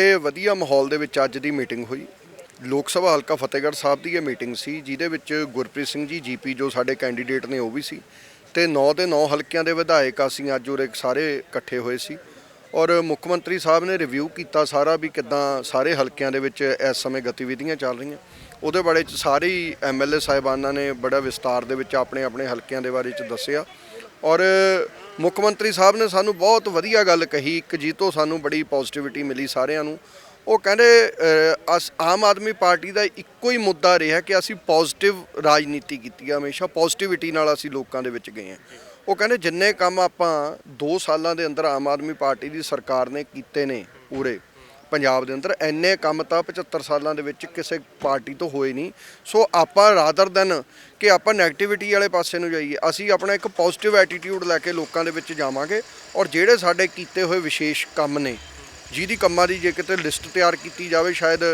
ਬੜੇ ਵਧੀਆ ਮਾਹੌਲ ਦੇ ਵਿੱਚ ਅੱਜ ਦੀ ਮੀਟਿੰਗ ਹੋਈ। ਲੋਕ ਸਭਾ ਹਲਕਾ ਫਤਿਹਗੜ੍ਹ ਸਾਹਿਬ ਦੀ ਇਹ ਮੀਟਿੰਗ ਸੀ, ਜਿਹਦੇ ਵਿੱਚ ਗੁਰਪ੍ਰੀਤ ਸਿੰਘ ਜੀ ਜੀਪੀ ਜੋ ਸਾਡੇ ਕੈਂਡੀਡੇਟ ਨੇ ਉਹ ਵੀ ਸੀ ਤੇ 9 ਦੇ 9 ਹਲਕਿਆਂ ਦੇ ਵਿਧਾਇਕ ਅਸੀਂ ਅੱਜ ਉਰੇ ਸਾਰੇ ਇਕੱਠੇ ਹੋਏ ਸੀ ਔਰ ਮੁੱਖ ਮੰਤਰੀ ਸਾਹਿਬ ਨੇ ਰਿਵਿਊ ਕੀਤਾ ਸਾਰਾ ਵੀ ਕਿੱਦਾਂ ਸਾਰੇ ਹਲਕਿਆਂ ਦੇ ਵਿੱਚ ਇਸ ਸਮੇਂ ਗਤੀਵਿਧੀਆਂ ਚੱਲ ਰਹੀਆਂ। ਉਹਦੇ ਬਾਰੇ ਚ ਸਾਰੇ ਹੀ ਐਮਐਲਏ ਸਾਹਿਬਾਨਾਂ ਨੇ ਬੜਾ ਵਿਸਤਾਰ ਦੇ ਵਿੱਚ ਆਪਣੇ ਆਪਣੇ ਹਲਕਿਆਂ ਦੇ ਬਾਰੇ ਚ ਦੱਸਿਆ ਔਰ ਮੁੱਖ ਮੰਤਰੀ ਸਾਹਿਬ ਨੇ ਸਾਨੂੰ ਬਹੁਤ ਵਧੀਆ ਗੱਲ ਕਹੀ, ਇੱਕ ਜੀ ਤੋਂ ਸਾਨੂੰ ਬੜੀ ਪੋਜ਼ਿਟਿਵਿਟੀ ਮਿਲੀ ਸਾਰਿਆਂ ਨੂੰ। ਉਹ ਕਹਿੰਦੇ ਅਸ, ਆਮ ਆਦਮੀ ਪਾਰਟੀ ਦਾ ਇੱਕੋ ਹੀ ਮੁੱਦਾ ਰਿਹਾ ਕਿ ਅਸੀਂ ਪੋਜ਼ਿਟਿਵ ਰਾਜਨੀਤੀ ਕੀਤੀ ਹੈ ਹਮੇਸ਼ਾ ਪੋਜ਼ਿਟਿਵਿਟੀ ਨਾਲ ਅਸੀਂ ਲੋਕਾਂ ਦੇ ਵਿੱਚ ਗਏ ਹਾਂ ਉਹ ਕਹਿੰਦੇ, ਜਿੰਨੇ ਕੰਮ ਆਪਾਂ 2 ਸਾਲਾਂ ਦੇ ਅੰਦਰ ਆਮ ਆਦਮੀ ਪਾਰਟੀ ਦੀ ਸਰਕਾਰ ਨੇ ਕੀਤੇ ਨੇ ਪੂਰੇ ਪੰਜਾਬ ਦੇ ਅੰਦਰ ਐਨੇ ਕੰਮ ਤਾਂ 75 ਸਾਲਾਂ ਦੇ ਵਿੱਚ ਕਿਸੇ ਪਾਰਟੀ ਤੋਂ ਹੋਏ ਨਹੀਂ। ਸੋ ਆਪਾਂ ਰਾਦਰ ਦਨ ਕਿ ਆਪਾਂ ਨੈਗੇਟਿਵਿਟੀ ਵਾਲੇ ਪਾਸੇ ਨੂੰ ਜਾਈਏ, ਅਸੀਂ ਆਪਣਾ ਇੱਕ ਪੋਜ਼ਿਟਿਵ ਐਟੀਟਿਊਡ ਲੈ ਕੇ ਲੋਕਾਂ ਦੇ ਵਿੱਚ ਜਾਵਾਂਗੇ ਔਰ ਜਿਹੜੇ ਸਾਡੇ ਕੀਤੇ ਹੋਏ ਵਿਸ਼ੇਸ਼ ਕੰਮ ਨੇ, ਜਿਹਦੀ ਕੰਮਾਂ ਦੀ ਜੇ ਕਿਤੇ ਲਿਸਟ ਤਿਆਰ ਕੀਤੀ ਜਾਵੇ, ਸ਼ਾਇਦ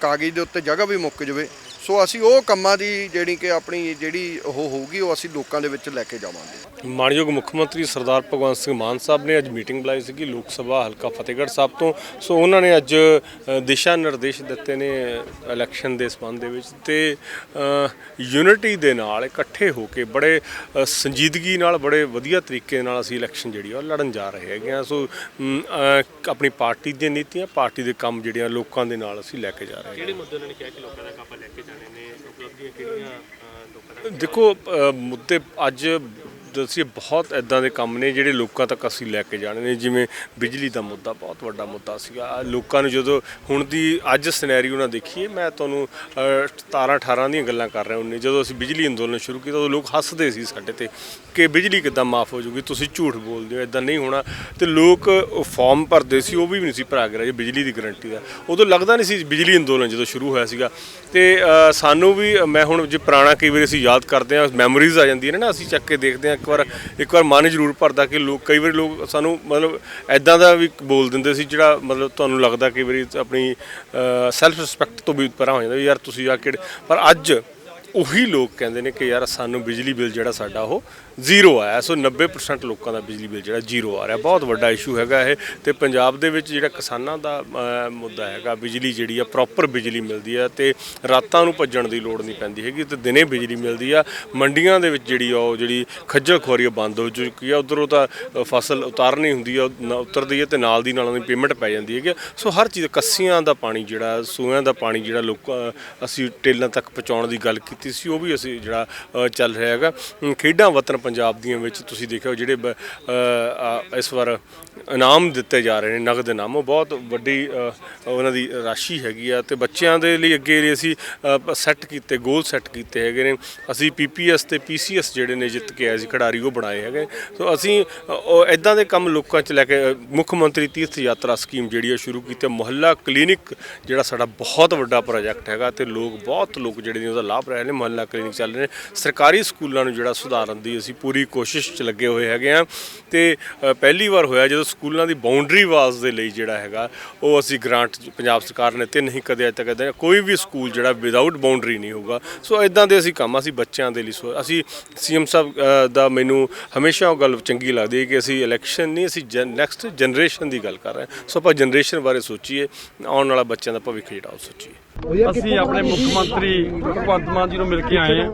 ਕਾਗਜ਼ ਦੇ ਉੱਤੇ ਜਗ੍ਹਾ ਵੀ ਮੁੱਕ ਜਾਵੇ ਸੋ ਅਸੀਂ ਉਹ ਕੰਮਾਂ ਦੀ ਜਿਹੜੀ ਕਿ ਆਪਣੀ ਜਿਹੜੀ ਉਹ ਹੋਊਗੀ ਉਹ ਅਸੀਂ ਲੋਕਾਂ ਦੇ ਵਿੱਚ ਲੈ ਕੇ ਜਾਵਾਂਗੇ। ਮਾਨਯੋਗ ਮੁੱਖ ਮੰਤਰੀ ਸਰਦਾਰ ਭਗਵੰਤ ਸਿੰਘ ਮਾਨ ਸਾਹਿਬ ਨੇ ਅੱਜ ਮੀਟਿੰਗ ਬੁਲਾਈ ਸੀਗੀ ਲੋਕ ਸਭਾ ਹਲਕਾ ਫਤਿਹਗੜ੍ਹ ਸਾਹਿਬ ਤੋਂ। ਸੋ ਉਹਨਾਂ ਨੇ ਅੱਜ ਦਿਸ਼ਾ ਨਿਰਦੇਸ਼ ਦਿੱਤੇ ਨੇ ਇਲੈਕਸ਼ਨ ਦੇ ਸੰਬੰਧ ਦੇ ਵਿੱਚ ਤੇ ਯੂਨਿਟੀ ਦੇ ਨਾਲ ਇਕੱਠੇ ਹੋ ਕੇ ਬੜੇ ਸੰਜੀਦਗੀ ਨਾਲ ਬੜੇ ਵਧੀਆ ਤਰੀਕੇ ਨਾਲ ਅਸੀਂ ਇਲੈਕਸ਼ਨ ਜਿਹੜੀ ਆ ਉਹ ਲੜਨ ਜਾ ਰਹੇ ਹੈਗੇ ਆ। ਸੋ ਆਪਣੀ ਪਾਰਟੀ ਦੀਆਂ ਨੀਤੀਆਂ ਪਾਰਟੀ ਦੇ ਕੰਮ ਜਿਹੜੀਆਂ ਲੋਕਾਂ ਦੇ ਨਾਲ ਅਸੀਂ ਲੈ ਕੇ ਜਾ ਰਹੇ ਹਾਂ। ਕਿਹੜੇ ਮੁੱਦੇ ਉਹਨਾਂ ਨੇ ਕਿਹਾ ਕਿ ਲੋਕਾਂ ਦਾ ਕੰਮ ਲੈ ਕੇ ਉਪਲਬਧੀਆਂ ਕਿਹੜੀਆਂ ਲੋਕਾਂ ਦਾ ਦੇਖੋ ਅ, ਮੁੱਦੇ ਅੱਜ ਦੱਸੀਏ ਬਹੁਤ ਐਦਾਂ ਦੇ ਕੰਮ ਨੇ ਜਿਹੜੇ ਲੋਕਾਂ ਤੱਕ ਅਸੀਂ ਲੈ ਕੇ ਜਾਣੇ ਨੇ। ਜਿਵੇਂ ਬਿਜਲੀ ਦਾ ਮੁੱਦਾ ਬਹੁਤ ਵੱਡਾ ਮੁੱਦਾ ਸੀਗਾ। ਲੋਕਾਂ ਨੂੰ ਜਦੋਂ ਹੁਣ ਦੀ ਅੱਜ ਸਿਨੈਰੀਓ ਨਾ ਦੇਖੀਏ ਮੈਂ ਤੁਹਾਨੂੰ ਅ, 17 18 ਦੀਆਂ ਗੱਲਾਂ ਕਰ ਰਿਹਾ ਹੁੰਨੇ। ਜਦੋਂ ਅਸੀਂ ਬਿਜਲੀ ਅੰਦੋਲਨ ਸ਼ੁਰੂ ਕੀਤਾ ਉਦੋਂ ਲੋਕ ਹੱਸਦੇ ਸੀ ਸਾਡੇ ਤੇ ਕਿ ਬਿਜਲੀ ਕਿੱਦਾਂ ਮਾਫ ਹੋ ਜੂਗੀ ਤੁਸੀਂ ਝੂਠ ਬੋਲਦੇ ਹੋ ਇਦਾਂ ਨਹੀਂ ਹੋਣਾ। ਤੇ ਲੋਕ ਉਹ ਫਾਰਮ ਭਰਦੇ ਸੀ ਉਹ ਵੀ ਨਹੀਂ ਸੀ ਭਰਾ ਕੇ ਰਾਜੇ ਬਿਜਲੀ ਦੀ ਗਾਰੰਟੀ ਦਾ। ਉਦੋਂ ਲੱਗਦਾ ਨਹੀਂ ਸੀ ਬਿਜਲੀ ਅੰਦੋਲਨ ਜਦੋਂ ਸ਼ੁਰੂ ਹੋਇਆ ਸੀਗਾ। ਤੇ ਸਾਨੂੰ ਵੀ ਮੈਂ ਹੁਣ ਜੇ ਪੁਰਾਣਾ ਕਈ ਵਾਰੀ ਅਸੀਂ ਯਾਦ ਕਰਦੇ ਹਾਂ ਮੈਮਰੀਜ਼ ਆ ਜਾਂਦੀਆਂ ਨੇ ਨਾ ਅਸੀਂ ਚੱਕ ਕੇ ਦੇਖਦੇ ਹਾਂ ਇੱਕ ਵਾਰ ਇੱਕ ਵਾਰ ਮਨ ਜ਼ਰੂਰ ਭਰਦਾ ਕਿ ਲੋਕ ਕਈ ਵਾਰੀ ਲੋਕ ਸਾਨੂੰ ਮਤਲਬ ਐਦਾਂ ਦਾ ਵੀ ਬੋਲ ਦਿੰਦੇ ਸੀ ਜਿਹੜਾ ਮਤਲਬ ਤੁਹਾਨੂੰ ਲੱਗਦਾ ਕਈ ਵਾਰੀ ਆਪਣੀ ਸੈਲਫ ਰਿਸਪੈਕਟ ਤੋਂ ਵੀ ਪਰਾਂ ਹੋ ਜਾਂਦਾ ਵੀ ਯਾਰ ਤੁਸੀਂ ਆ ਕਿਹੜੇ ਪਰ ਅੱਜ ਉਹੀ ਲੋਕ ਕਹਿੰਦੇ ਨੇ ਕਿ ਯਾਰ ਸਾਨੂੰ ਬਿਜਲੀ ਬਿੱਲ ਜਿਹੜਾ ਸਾਡਾ ਉਹ ਜ਼ੀਰੋ ਆਇਆ ਸੋ 90% ਲੋਕਾਂ ਦਾ ਬਿਜਲੀ ਬਿੱਲ ਜਿਹੜਾ ਜ਼ੀਰੋ ਆ ਰਿਹਾ। ਬਹੁਤ ਵੱਡਾ ਇਸ਼ੂ ਹੈਗਾ ਇਹ। ਤੇ ਪੰਜਾਬ ਦੇ ਵਿੱਚ ਜਿਹੜਾ ਕਿਸਾਨਾਂ ਦਾ ਅ, ਮੁੱਦਾ ਹੈਗਾ ਬਿਜਲੀ ਜਿਹੜੀ ਆ ਪ੍ਰੋਪਰ ਬਿਜਲੀ ਮਿਲਦੀ ਆ ਤੇ ਰਾਤਾਂ ਨੂੰ ਭੱਜਣ ਦੀ ਲੋੜ ਨਹੀਂ ਪੈਂਦੀ ਹੈਗੀ ਤੇ ਦਿਨੇ ਬਿਜਲੀ ਮਿਲਦੀ ਆ। ਮੰਡੀਆਂ ਦੇ ਵਿੱਚ ਜਿਹੜੀ ਆ ਉਹ ਜਿਹੜੀ ਖੱਜਲ ਖੁਆਰੀ ਆ ਬੰਦ ਹੋ ਚੁੱਕੀ ਆ। ਉਧਰੋਂ ਤਾਂ ਅ, ਫਸਲ ਉਤਾਰਨੀ ਹੁੰਦੀ ਆ ਉਹ ਨਾ ਉਤਰਦੀ ਹੈ ਤੇ ਨਾਲ ਦੀ ਨਾਲ ਉਹਦੀ ਪੇਮੈਂਟ ਪੈ ਜਾਂਦੀ ਹੈਗੀ ਆ। ਸੋ ਹਰ ਚੀਜ਼ ਕੱਸੀਆਂ ਦਾ ਪਾਣੀ ਜਿਹੜਾ ਸੂਇਆਂ ਦਾ ਪਾਣੀ ਜਿਹੜਾ ਲੋਕਾਂ ਅਸੀਂ ਟੇਲਾਂ ਤੱਕ ਪਹੁੰਚਾਉਣ ਦੀ ਗੱਲ ਕੀਤੀ ਸੀ ਉਹ ਵੀ ਅਸੀਂ ਜਿਹੜਾ ਅ, ਚੱਲ ਰਿਹਾ ਹੈਗਾ। ਅਮ, ਖੇਡਾਂ ਵਤਨ ਪੰਜਾਬ ਦੀਆਂ ਵਿੱਚ ਤੁਸੀਂ ਦੇਖਿਓ ਜਿਹੜੇ ਬ- ਅ, ਆ, ਇਸ ਵਾਰ ਇਨਾਮ ਦਿੱਤੇ ਜਾ ਰਹੇ ਨੇ ਨਗਦ ਇਨਾਮ। ਉਹ ਬਹੁਤ ਵੱਡੀ ਅ, ਉਹਨਾਂ ਦੀ ਰਾਸ਼ੀ ਹੈਗੀ ਆ ਤੇ ਬੱਚਿਆਂ ਦੇ ਲਈ ਅੱਗੇ ਲਈ ਅਸੀਂ ਸੈੱਟ ਕੀਤੇ ਗੋਲ ਸੈੱਟ ਕੀਤੇ ਹੈਗੇ ਨੇ। ਅਸੀਂ ਪੀਪੀਐਸ ਤੇ ਪੀਸੀਐਸ ਜਿਹੜੇ ਨੇ ਜਿੱਤ ਕੇ ਆਏ ਸੀ ਖਿਡਾਰੀ ਉਹ ਬਣਾਏ ਹੈਗੇ। ਸੋ ਅਸੀਂ ਅ, ਇਦਾਂ ਦੇ ਕੰਮ ਲੋਕਾਂ 'ਚ ਲੈ ਕੇ ਅ, ਮੁੱਖ ਮੰਤਰੀ ਤੀਰਥ ਯਾਤਰਾ ਸਕੀਮ ਜਿਹੜੀ ਹੈ ਸ਼ੁਰੂ ਕੀਤੀ ਮੁਹੱਲਾ ਕਲੀਨਿਕ ਜਿਹੜਾ ਸਾਡਾ ਬਹੁਤ ਵੱਡਾ ਪ੍ਰੋਜੈਕਟ ਹੈਗਾ ਤੇ ਲੋਕ ਬਹੁਤ ਲੋਕ ਜਿਹੜੇ ਨੇ ਉਹਦਾ ਲਾਭ ਰਹੇ ਨੇ ਮੁਹੱਲਾ ਕਲੀਨਿਕ ਚੱਲ ਰਹੇ ਨੇ। ਸਰਕਾਰੀ ਸਕੂਲਾਂ ਨੂੰ ਜਿਹੜਾ ਸੁਧਾਰਨ ਦੀ ਅਸੀਂ ਪੂਰੀ ਕੋਸ਼ਿਸ਼ 'ਚ ਲੱਗੇ ਹੋਏ ਹੈਗੇ ਆ ਤੇ ਪਹਿਲੀ ਵਾਰ ਹੋਇਆ ਜਦੋਂ ਸਕੂਲਾਂ ਦੀ ਬਾਉਂਡਰੀ ਵਾਲਸ ਦੇ ਲਈ ਜਿਹੜਾ ਹੈਗਾ, ਉਹ ਅਸੀਂ ਗ੍ਰਾਂਟ ਪੰਜਾਬ ਸਰਕਾਰ ਨੇ ਤੇ ਨਹੀਂ ਕਦੇ ਅਜੇ ਤੱਕ ਕਦੇ ਕੋਈ ਵੀ ਸਕੂਲ ਜਿਹੜਾ ਵਿਦਆਊਟ ਬਾਉਂਡਰੀ ਨਹੀਂ ਹੋਊਗਾ। ਸੋ ਇਦਾਂ ਦੇ ਅਸੀਂ ਕੰਮ ਅਸੀਂ ਬੱਚਿਆਂ ਦੇ ਲਈ ਸੋ, ਅਸੀਂ ਸੀਐਮ ਸਾਹਿਬ ਦਾ ਮੈਨੂੰ ਹਮੇਸ਼ਾ ਉਹ ਗੱਲ ਚੰਗੀ ਲੱਗਦੀ ਹੈ ਕਿ ਅਸੀਂ ਇਲੈਕਸ਼ਨ ਨਹੀਂ, ਅਸੀਂ ਨੈਕਸਟ ਜਨਰੇਸ਼ਨ ਦੀ ਗੱਲ ਕਰ ਰਹੇ ਹਾਂ। ਸੋ ਆਪਾਂ ਜਨਰੇਸ਼ਨ ਬਾਰੇ ਸੋਚੀਏ, ਆਉਣ ਵਾਲਾ ਬੱਚਿਆਂ ਦਾ ਭਵਿੱਖ ਜਿਹੜਾ ਉਹ ਸੋਚੀਏ। ਅਸੀਂ ਆਪਣੇ ਮੁੱਖ ਮੰਤਰੀ ਭਗਵੰਤ ਮਾਨ ਜੀ ਨੂੰ ਮਿਲ ਕੇ ਆਏ ਹਾਂ।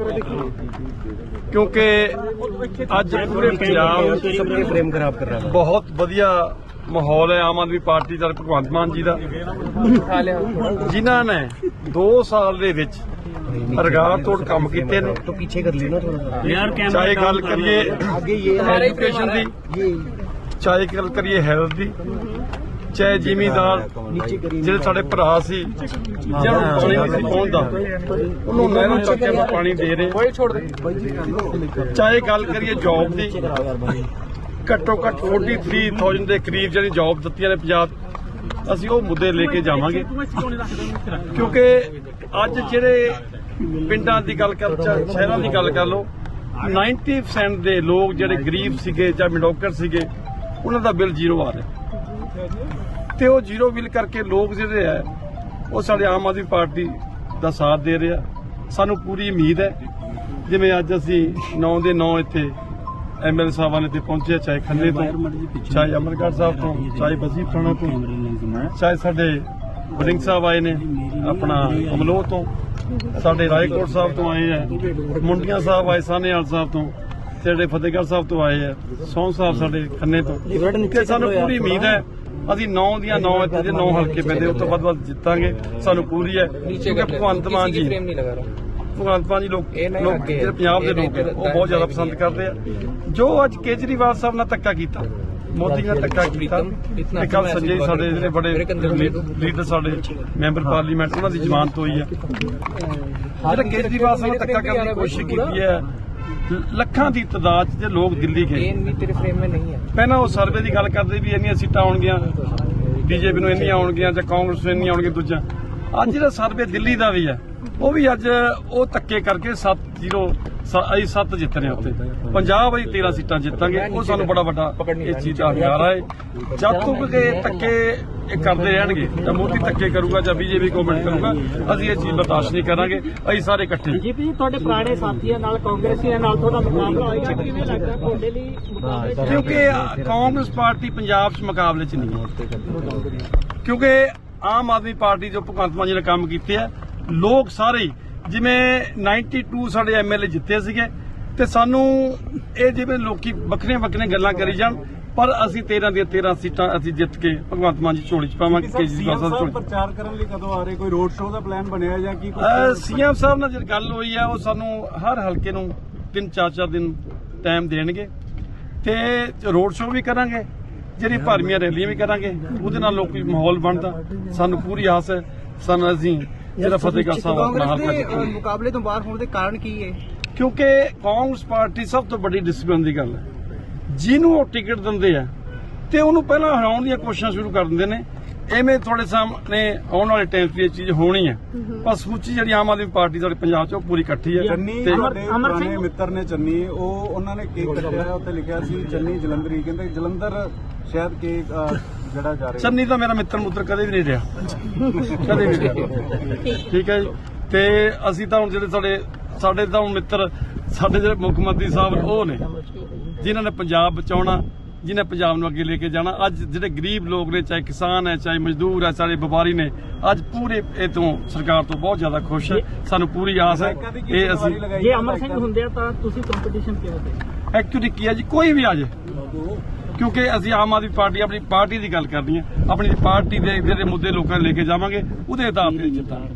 ਕਿਉਂਕਿ ਅੱਜ ਪੂਰੇ ਪੰਜਾਬ ਬਹੁਤ ਵਧੀਆ ਮਾਹੌਲ ਹੈ ਆਮ ਆਦਮੀ ਪਾਰਟੀ ਦਾ ਭਗਵੰਤ ਮਾਨ ਜੀ ਦਾ। ਜਿਨ੍ਹਾਂ ਨੇ 2 ਸਾਲ ਦੇ ਵਿੱਚ ਰਗਾਰ ਤੋੜ ਕੰਮ ਕੀਤੇ ਨੇ। ਤੋਂ ਪਿੱਛੇ ਕਰ ਲੈਣਾ ਥੋੜਾ ਯਾਰ ਕੈਮਰਾ ਚਾਹੇ ਗੱਲ ਕਰੀਏ ਅੱਗੇ ਇਹ ਐਜੂਕੇਸ਼ਨ ਦੀ ਚਾਹੇ ਗੱਲ ਕਰੀਏ ਹੈਲਥ ਦੀ ਚਾਹੇ ਜ਼ਿਮੀਦਾਰ, ਜਿਹੜੇ ਸਾਡੇ ਭਰਾ ਸੀ ਜਿਹਨਾਂ ਪਾਣੀ ਨਹੀਂ ਪਹੁੰਚਦਾ ਉਹਨੂੰ ਨਹਿਰੋਂ ਚੱਕ ਕੇ ਪਾਣੀ ਦੇ ਰਹੇ। ਕੋਈ ਛੋੜ ਦੇ ਚਾਹੇ ਗੱਲ ਕਰੀਏ ਜੌਬ ਦੀ, ਘੱਟੋ ਘੱਟ 43000 ਦੇ ਕਰੀਬ ਜਿਹੜੀ ਜੌਬ ਦਿੱਤੀਆਂ ਨੇ ਪੰਜਾਬ, ਅਸੀਂ ਉਹ ਮੁੱਦੇ ਲੈ ਕੇ ਜਾਵਾਂਗੇ। ਕਿਉਂਕਿ ਅੱਜ ਜਿਹੜੇ ਪਿੰਡਾਂ ਦੀ ਗੱਲ ਕਰ ਸ਼ਹਿਰਾਂ ਦੀ ਗੱਲ ਕਰ ਲਓ 90% ਦੇ ਲੋਕ ਜਿਹੜੇ ਗਰੀਬ ਸੀਗੇ ਜਾਂ ਮਿਡੋਕਰ ਸੀਗੇ, ਉਹਨਾਂ ਦਾ ਬਿੱਲ ਜ਼ੀਰੋ ਆ ਰਿਹਾ। ਤੇ ਉਹ ਜ਼ੀਰੋ ਬਿੱਲ ਕਰਕੇ ਲੋਕ ਜਿਹੜੇ ਆ, ਉਹ ਸਾਡੇ ਆਮ ਆਦਮੀ ਪਾਰਟੀ ਦਾ ਸਾਥ ਦੇ ਰਿਹਾ ਸਾਨੂੰ ਪੂਰੀ ਉਮੀਦ ਹੈ, ਜਿਵੇਂ ਅੱਜ ਅਸੀਂ 9 ਦੇ 9 ਇੱਥੇ ਐਮਐਲ ਸਾਹਿਬਾਂ ਨੇ ਤੇ ਪਹੁੰਚੇ ਚਾਹੇ ਖੰਨੇ ਤੋਂ, ਚਾਹੇ ਅਮਰਗੜ੍ਹ ਸਾਹਿਬ ਤੋਂ, ਚਾਹੇ ਬਸੀ ਥਾਣਾ ਤੋਂ, ਚਾਹੇ ਸਾਡੇ ਵੜਿੰਗ ਸਾਹਿਬ ਆਏ ਨੇ, ਆਪਣਾ ਅਮਲੋਹ ਤੋਂ, ਸਾਡੇ ਰਾਏਕੋਟ ਸਾਹਿਬ ਤੋਂ ਆਏ ਆ, ਮੁੰਡੀਆਂ ਸਾਹਿਬ ਆਏ ਸਾਨੇਵਾਲ ਸਾਹਿਬ ਤੋਂ ਸਾਡੇ ਫਤਿਹਗੜ੍ਹ ਸਾਹਿਬ ਤੋਂ ਆਏ ਆ ਸੌਂ ਸਾਹਿਬ ਸਾਡੇ ਖੰਨੇ ਤੋਂ। ਤੇ ਸਾਨੂੰ ਪੂਰੀ ਉਮੀਦ ਹੈ ਅਸੀਂ 9 ਦੀਆਂ 9 ਇੱਥੇ ਜੇ 9 ਹਲਕੇ ਪੈਂਦੇ ਉਸ ਤੋਂ ਵੱਧ ਵੱਧ ਜਿੱਤਾਂਗੇ। ਸਾਨੂੰ ਪੂਰੀ ਹੈ। ਕਿਉਂਕਿ ਭਗਵੰਤ ਮਾਨ ਜੀ। ਭਗਵੰਤ ਮਾਨ ਜੀ ਲੋਕ ਲੋਕ ਜਿਹੜੇ ਪੰਜਾਬ ਦੇ ਲੋਕ ਉਹ ਬਹੁਤ ਜ਼ਿਆਦਾ ਪਸੰਦ ਕਰਦੇ ਆ। ਜੋ ਅੱਜ ਕੇਜਰੀਵਾਲ ਸਾਹਿਬ ਨਾਲ ਧੱਕਾ ਕੀਤਾ ਮੋਦੀ ਨਾਲ ਧੱਕਾ ਕੀਤਾ ਤੇ ਕੱਲ ਸੰਜੇ ਸਾਡੇ ਜਿਹੜੇ ਬੜੇ ਲੀਡਰ ਸਾਡੇ ਮੈਂਬਰ ਪਾਰਲੀਮੈਂਟ ਉਹਨਾਂ ਦੀ ਜ਼ਮਾਨਤ ਹੋਈ ਹੈ। ਜਿਹੜਾ ਕੇਜਰੀਵਾਲ ਸਾਹਿਬ ਧੱਕਾ ਕਰਨ ਦੀ ਕੋਸ਼ਿਸ਼ ਕੀਤੀ ਹੈ ਲੱਖਾਂ ਦੀ ਤਦਾਦ 'ਚ ਲੋਕ ਦਿੱਲੀ ਗਏ। ਵੀ ਤੇਰੇ ਫਰੇਮ ਮੇ ਨਹੀਂ ਹੈ। ਪਹਿਲਾਂ ਉਹ ਸਰਵੇ ਦੀ ਗੱਲ ਕਰਦੇ ਵੀ ਇੰਨੀਆਂ ਸੀਟਾਂ ਆਉਣਗੀਆਂ। ਬੀਜੇਪੀ ਨੂੰ ਇੰਨੀਆਂ ਆਉਣਗੀਆਂ ਜਾਂ ਕਾਂਗਰਸ ਨੂੰ ਇੰਨੀਆਂ ਆਉਣਗੀਆਂ ਦੂਜਾ। ਅੱਜ ਜਿਹੜਾ ਸਰਵੇ ਦਿੱਲੀ ਦਾ ਵੀ ਹੈ ਉਹ ਵੀ ਅੱਜ ਉਹ ਧੱਕੇ ਕਰਕੇ 7-0 ਅਸੀਂ 7 ਜਿੱਤ ਰਹੇ ਹਾਂ ਉੱਥੇ। ਪੰਜਾਬ ਅਸੀਂ 13 ਸੀਟਾਂ ਜਿੱਤਾਂਗੇ। ਉਹ ਸਾਨੂੰ ਬੜਾ ਵੱਡਾ ਇਸ ਚੀਜ਼ ਦਾ ਹੰਗਾਰਾ ਹੈ ਜਦ ਤੱਕ ਕਿ ਇਹ ਧੱਕੇ ਇਹ ਕਰਦੇ ਰਹਿਣਗੇ ਜਾਂ ਮੋਦੀ ਧੱਕੇ ਕਰੂਗਾ ਜਾਂ ਬੀਜੇਪੀ ਗਵਰਨਮੈਂਟ ਕਰੂਗਾ ਅਸੀਂ ਇਹ ਚੀਜ਼ ਬਰਦਾਸ਼ਤ ਨਹੀਂ ਕਰਾਂਗੇ। ਅਸੀਂ ਸਾਰੇ ਇਕੱਠੇ। ਜੀਪੀ ਜੀ ਤੁਹਾਡੇ ਪੁਰਾਣੇ ਸਾਥੀਆਂ ਨਾਲ ਕਾਂਗਰਸੀਆਂ ਨਾਲ ਤੁਹਾਡਾ ਮੁਕਾਬਲਾ ਹੋਏਗਾ ਕਿਵੇਂ ਲੱਗਦਾ ਤੁਹਾਡੇ ਲਈ ਮੁਕਾਬਲੇ ਕਿਉਂਕਿ ਕਾਂਗਰਸ ਪਾਰਟੀ ਪੰਜਾਬ 'ਚ ਮੁਕਾਬਲੇ 'ਚ ਨਹੀਂ ਹੈ। ਕਿਉਂਕਿ ਆਮ ਆਦਮੀ ਪਾਰਟੀ ਜੋ ਭਗਵੰਤ ਮਾਨ ਜੀ ਨੇ ਕੰਮ ਕੀਤੇ ਆ ਲੋਕ ਸਾਰੇ ਜਿਵੇਂ 92 ਸਾਡੇ ਐਮਐਲਏ ਜਿੱਤੇ ਸੀਗੇ ਤੇ ਸਾਨੂੰ ਇਹ ਜਿਵੇਂ ਲੋਕੀ ਵੱਖਰੀਆਂ ਵੱਖਰੀਆਂ ਗੱਲਾਂ ਕਰੀ ਜਾਣ ਪਰ ਅਸੀਂ 13 ਦੀਆਂ 13 ਸੀਟਾਂ ਅਸੀਂ ਜਿੱਤ ਕੇ ਭਗਵੰਤ ਮਾਨ ਜੀ ਝੋਲੀ 'ਚ ਪਾਵਾਂਗੇ ਕੇਜਰੀਵਾਲ ਸਾਹਿਬ ਝੋਲੀ ਪ੍ਰਚਾਰ ਕਰਨ ਲਈ ਕਦੋਂ ਆ ਰਹੇ? ਕੋਈ ਰੋਡ ਸ਼ੋਅ ਦਾ ਪਲਾਨ ਬਣਿਆ ਜਾਂ ਕੀ ਸੀਐਮ ਸਾਹਿਬ ਨਾਲ ਜਿਹੜੀ ਗੱਲ ਹੋਈ ਹੈ ਉਹ ਸਾਨੂੰ ਹਰ ਹਲਕੇ ਨੂੰ ਤਿੰਨ ਚਾਰ ਚਾਰ ਦਿਨ ਟਾਈਮ ਦੇਣਗੇ ਤੇ ਰੋਡ ਸ਼ੋਅ ਵੀ ਕਰਾਂਗੇ ਜਿਹੜੀ ਭਰਮੀਆਂ ਰੈਲੀਆਂ ਵੀ ਕਰਾਂਗੇ ਉਹਦੇ ਨਾਲ ਲੋਕੀ ਮਾਹੌਲ ਬਣਦਾ। ਸਾਨੂੰ ਪੂਰੀ ਆਸ ਹੈ ਸਾਨੂੰ ਅਸੀਂ ਜਿਹੜਾ ਫਤਿਹਗੜ੍ਹ ਸਾਹਿਬ ਆਪਣਾ ਹਲਕਾ ਜਿੱਤਾਂਗੇ। ਮੁਕਾਬਲੇ ਤੋਂ ਬਾਹਰ ਹੋਣ ਦੇ ਕਾਰਨ ਕੀ ਹੈ? ਕਿਉਂਕਿ ਕਾਂਗਰਸ ਪਾਰਟੀ ਸਭ ਤੋਂ ਵੱਡੀ ਡਿਸਪਲਿਨ ਦੀ ਗੱਲ ਹੈ। ਜਿਹਨੂੰ ਉਹ ਟਿਕਟ ਦਿੰਦੇ ਆ ਤੇ ਉਹਨੂੰ ਪਹਿਲਾਂ ਹਰਾਉਣ ਦੀਆਂ ਕੋਸ਼ਿਸ਼ਾਂ ਸ਼ੁਰੂ ਕਰ ਦਿੰਦੇ ਨੇ। ਐਵੇਂ ਤੁਹਾਡੇ ਸਾਹਮਣੇ ਆਉਣ ਵਾਲੇ ਟਾਈਮ 'ਚ ਇਹ ਚੀਜ਼ ਹੋਣੀ ਹੈ ਪਰ ਸਮੁੱਚੀ ਜਿਹੜੀ ਆਮ ਆਦਮੀ ਪਾਰਟੀ ਸਾਡੇ ਪੰਜਾਬ 'ਚ ਉਹ ਪੂਰੀ ਇਕੱਠੀ ਹੈ ਤੇ ਅਮਰ ਸਿੰਘ- ਮਿੱਤਰ ਨੇ ਚੰਨੀ ਉਹ ਉਹਨਾਂ ਨੇ ਕੇਕ ਕੱਟਿਆ ਉੱਤੇ ਲਿਖਿਆ ਸੀ ਚੰਨੀ ਜਲੰਧਰੀ। ਕਹਿੰਦੇ ਜਲੰਧਰ ਸ਼ਾਇਦ ਕੇਕ ਜਿਹੜਾ ਜਾ ਰਿਹਾ। ਤਾਂ ਮੇਰਾ ਮਿੱਤਰ ਮੁੱਤਰ ਕਦੇ ਵੀ ਨਹੀਂ ਰਿਹਾ। ਕਦੇ ਵੀ ਨਹੀਂ ਰਿਹਾ। ਠੀਕ ਹੈ ਜੀ? ਤੇ ਅਸੀਂ ਤਾਂ ਹੁਣ ਜਿਹੜੇ ਸਾਡੇ ਸਾਡੇ ਤਾਂ ਹੁਣ ਮਿੱਤਰ ਸਾਡੇ ਜਿਹੜੇ ਮੁੱਖ ਮੰਤਰੀ ਸਾਹਿਬ ਉਹ ਨੇ ਜਿਨ੍ਹਾਂ ਨੇ ਪੰਜਾਬ ਬਚਾਉਣਾ ਜਿਨ੍ਹਾਂ ਪੰਜਾਬ ਨੂੰ ਅੱਗੇ ਲੈ ਕੇ ਜਾਣਾ। ਅੱਜ ਜਿਹੜੇ ਗਰੀਬ ਲੋਕ ਨੇ ਚਾਹੇ ਕਿਸਾਨ ਹੈ ਚਾਹੇ ਮਜ਼ਦੂਰ ਹੈ ਚਾਹੇ ਵਪਾਰੀ ਨੇ ਅੱਜ ਪੂਰੇ ਇਹ ਤੋਂ ਸਰਕਾਰ ਤੋਂ ਬਹੁਤ ਜ਼ਿਆਦਾ ਖੁਸ਼ ਹੈ। ਸਾਨੂੰ ਪੂਰੀ ਆਸ ਹੈ ਇਹ ਅਸੀਂ ਜੇ ਅਮਰ ਸਿੰਘ ਹੁੰਦੇ ਆ ਤਾਂ ਤੁਸੀਂ ਕੰਪੀਟੀਸ਼ਨ ਕਿਉਂ ਦੇ ਐਕਚੁਅਲੀ ਕੀ ਹੈ ਜੀ? ਕੋਈ ਵੀ ਆ ਜਾਏ। ਕਿਉਂਕਿ ਅਸੀਂ ਆਮ ਆਦਮੀ ਪਾਰਟੀ, ਆਪਣੀ ਪਾਰਟੀ ਦੀ ਗੱਲ ਕਰਨੀ ਹੈ। ਆਪਣੀ ਪਾਰਟੀ ਦੇ ਜਿਹੜੇ ਮੁੱਦੇ ਲੋਕਾਂ ਨੂੰ ਲੈ ਕੇ ਜਾਵਾਂਗੇ। ਉਹਦੇ ਆਧਾਰ ਤੇ ਜਿੱਤਾਂਗੇ।